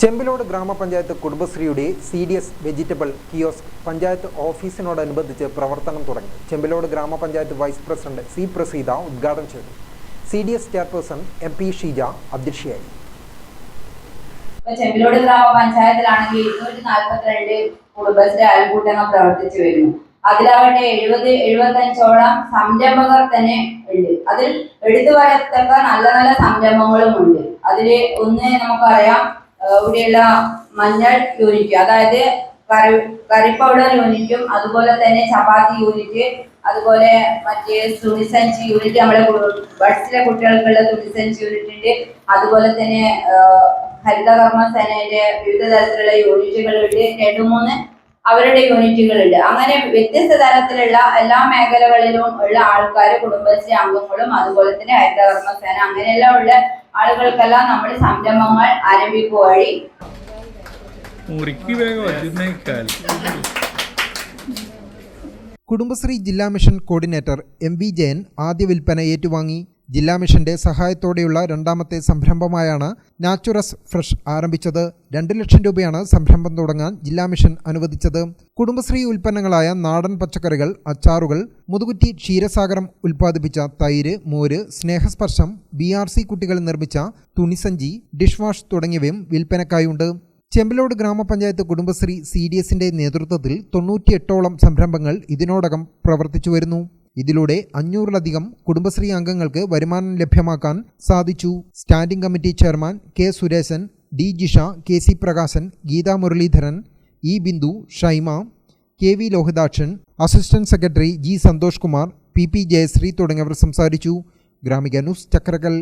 ചെമ്പിലോട് ഗ്രാമപഞ്ചായത്ത് കുടുംബശ്രീയുടെ C D S vegetable kiosk panchayat ഓഫീസിനോടനുബന്ധിച്ച് പ്രവർത്തനം തുടങ്ങി. ചെമ്പിലോട് ഗ്രാമപഞ്ചായത്ത് വൈസ് പ്രസിഡന്റ് സി പ്രസീത ഉദ്ഘാടനം ചെയ്തു. C D S chairperson M P Sheeja അധ്യക്ഷയായി. ചെമ്പിലോട് ഗ്രാമപഞ്ചായത്തിലാണെങ്കിൽ ഇരുന്നൂറ്റി കുടുംബശ്രീ അയൽക്കൂട്ടങ്ങൾ പ്രവർത്തിച്ചു വരുന്നു. അതിലാവട്ടെ എഴുപത് എഴുപത്തഞ്ചോളം സംരംഭകർ തന്നെ ഉണ്ട്. അതിൽ എടുത്തു പറയത്തക്ക നല്ല നല്ല സംരംഭങ്ങളും ഉണ്ട്. അതിൽ ഒന്ന് നമുക്കറിയാം ഇവിടെയുള്ള മഞ്ഞൾ യൂണിറ്റ് അതായത് കറി പൗഡർ യൂണിറ്റും അതുപോലെ തന്നെ ചപ്പാത്തി യൂണിറ്റ് അതുപോലെ മറ്റേ തുണിസഞ്ചി യൂണിറ്റ് നമ്മുടെ ബഡ്സിലെ കുട്ടികൾക്കുള്ള തുണിസഞ്ചി യൂണിറ്റ് ഉണ്ട് അതുപോലെ തന്നെ ഹരിതകർമ്മ സേനയുടെ വിവിധ തരത്തിലുള്ള യൂണിറ്റുകളുണ്ട് രണ്ടു മൂന്ന് അവരുടെ യൂണിറ്റുകളുണ്ട് അങ്ങനെ വ്യത്യസ്ത തരത്തിലുള്ള എല്ലാ മേഖലകളിലും ഉള്ള ആൾക്കാർ കുടുംബശ്രീ അംഗങ്ങളും അതുപോലെ തന്നെ ഹരിതകർമ്മ സേന അങ്ങനെയെല്ലാം ഉള്ള ആളുകൾക്കെല്ലാം നമ്മൾ സംരംഭങ്ങൾ ആരംഭിക്കുക വഴി. കുടുംബശ്രീ ജില്ലാ mission coordinator M V Jayan ആദ്യ വിൽപ്പന ഏറ്റുവാങ്ങി. ജില്ലാ മിഷന്റെ സഹായത്തോടെയുള്ള രണ്ടാമത്തെ സംരംഭമായാണ് നാച്ചുറസ് ഫ്രഷ് ആരംഭിച്ചത്. രണ്ട് ലക്ഷം രൂപയാണ് സംരംഭം തുടങ്ങാൻ ജില്ലാ മിഷൻ അനുവദിച്ചത്. കുടുംബശ്രീ ഉൽപ്പന്നങ്ങളായ നാടൻ പച്ചക്കറികൾ അച്ചാറുകൾ മുതുകുറ്റി ക്ഷീരസാഗരം ഉൽപ്പാദിപ്പിച്ച തൈര് മോര് സ്നേഹസ്പർശം ബി ആർ സി കുട്ടികൾ നിർമ്മിച്ച തുണിസഞ്ചി ഡിഷ് വാഷ് തുടങ്ങിയവയും വിൽപ്പനക്കായുണ്ട്. ചെമ്പലോട് ഗ്രാമപഞ്ചായത്ത് കുടുംബശ്രീ സി ഡി എസിന്റെ നേതൃത്വത്തിൽ തൊണ്ണൂറ്റിയെട്ടോളം സംരംഭങ്ങൾ ഇതിനോടകം പ്രവർത്തിച്ചു വരുന്നു ഇതിലൂടെ അഞ്ഞൂറിലധികം കുടുംബശ്രീ അംഗങ്ങൾക്ക് വരുമാനം ലഭ്യമാക്കാൻ സാധിച്ചു. Standing committee chairman K Suresan D Jisha K C Prakashan Geetha Muraleedharan E Bindu Shaima K V Lohithakshan assistant secretary G Santhosh Kumar P P Jayasree തുടങ്ങിയവർ സംസാരിച്ചു. ഗ്രാമിക ന്യൂസ് ചക്രകൽ.